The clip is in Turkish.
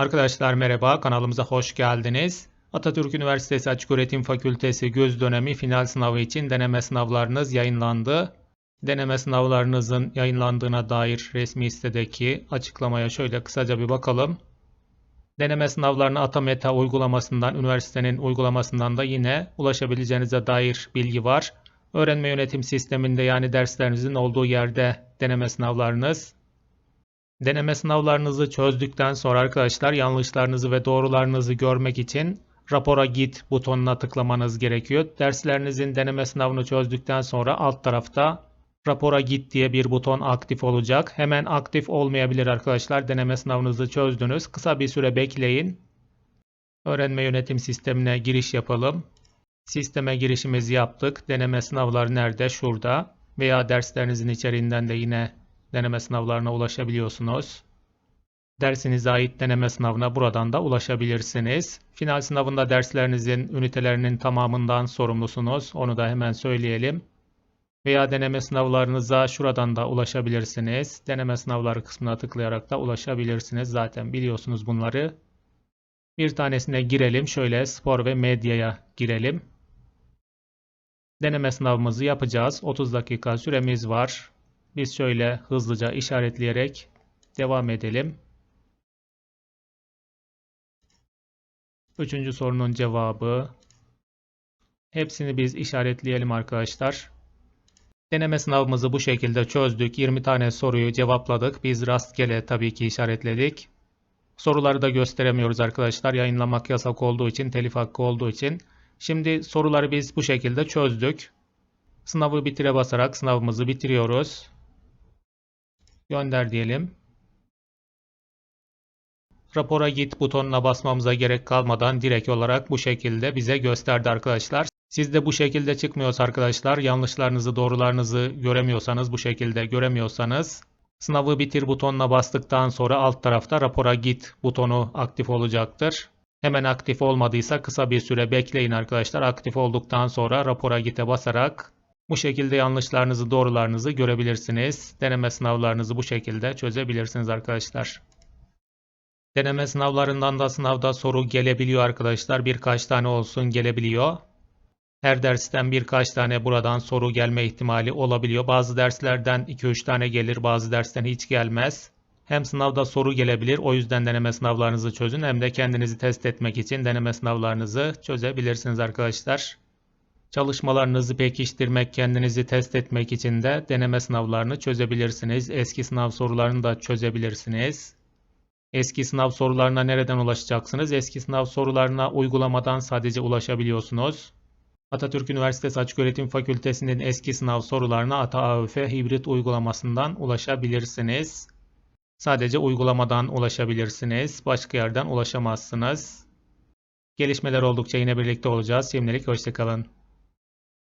Arkadaşlar merhaba, kanalımıza hoş geldiniz. Atatürk Üniversitesi Açıköğretim Fakültesi göz dönemi final sınavı için deneme sınavlarınız yayınlandı. Deneme sınavlarınızın yayınlandığına dair resmi sitedeki açıklamaya şöyle kısaca bir bakalım. Deneme sınavlarına Atameta uygulamasından, üniversitenin uygulamasından da yine ulaşabileceğinize dair bilgi var. Öğrenme yönetim sisteminde yani derslerinizin olduğu yerde deneme sınavlarınız Deneme sınavlarınızı çözdükten sonra arkadaşlar yanlışlarınızı ve doğrularınızı görmek için rapora git butonuna tıklamanız gerekiyor. Derslerinizin deneme sınavını çözdükten sonra alt tarafta rapora git diye bir buton aktif olacak. Hemen aktif olmayabilir arkadaşlar. Deneme sınavınızı çözdünüz. Kısa bir süre bekleyin. Öğrenme yönetim sistemine giriş yapalım. Sisteme girişimizi yaptık. Deneme sınavları nerede? Şurada. Veya derslerinizin içeriğinden de yine deneme sınavlarına ulaşabiliyorsunuz. Dersinize ait deneme sınavına buradan da ulaşabilirsiniz. Final sınavında derslerinizin ünitelerinin tamamından sorumlusunuz. Onu da hemen söyleyelim. Veya deneme sınavlarınıza şuradan da ulaşabilirsiniz. Deneme sınavları kısmına tıklayarak da ulaşabilirsiniz. Zaten biliyorsunuz bunları. Bir tanesine girelim. Şöyle spor ve medyaya girelim. Deneme sınavımızı yapacağız. 30 dakika süremiz var. Biz şöyle hızlıca işaretleyerek devam edelim. Üçüncü sorunun cevabı. Hepsini biz işaretleyelim arkadaşlar. Deneme sınavımızı bu şekilde çözdük. 20 tane soruyu cevapladık. Biz rastgele tabii ki işaretledik. Soruları da gösteremiyoruz arkadaşlar. Yayınlamak yasak olduğu için, telif hakkı olduğu için. Şimdi soruları biz bu şekilde çözdük. Sınavı bitire basarak sınavımızı bitiriyoruz. Gönder diyelim. Rapora git butonuna basmamıza gerek kalmadan direkt olarak bu şekilde bize gösterdi arkadaşlar. Siz de bu şekilde çıkmıyorsa arkadaşlar yanlışlarınızı doğrularınızı göremiyorsanız bu şekilde göremiyorsanız sınavı bitir butonuna bastıktan sonra alt tarafta rapora git butonu aktif olacaktır. Hemen aktif olmadıysa kısa bir süre bekleyin arkadaşlar. Aktif olduktan sonra rapora gite basarak bu şekilde yanlışlarınızı, doğrularınızı görebilirsiniz. Deneme sınavlarınızı bu şekilde çözebilirsiniz arkadaşlar. Deneme sınavlarından da sınavda soru gelebiliyor arkadaşlar. Birkaç tane olsun gelebiliyor. Her dersten birkaç tane buradan soru gelme ihtimali olabiliyor. Bazı derslerden 2-3 tane gelir, bazı dersten hiç gelmez. Hem sınavda soru gelebilir. O yüzden deneme sınavlarınızı çözün. Hem de kendinizi test etmek için deneme sınavlarınızı çözebilirsiniz arkadaşlar. Çalışmalarınızı pekiştirmek, kendinizi test etmek için de deneme sınavlarını çözebilirsiniz. Eski sınav sorularını da çözebilirsiniz. Eski sınav sorularına nereden ulaşacaksınız? Eski sınav sorularına uygulamadan sadece ulaşabiliyorsunuz. Atatürk Üniversitesi Açıköğretim Fakültesi'nin eski sınav sorularına Ata AÖF hibrit uygulamasından ulaşabilirsiniz. Sadece uygulamadan ulaşabilirsiniz. Başka yerden ulaşamazsınız. Gelişmeler oldukça yine birlikte olacağız. Şimdilik hoşçakalın.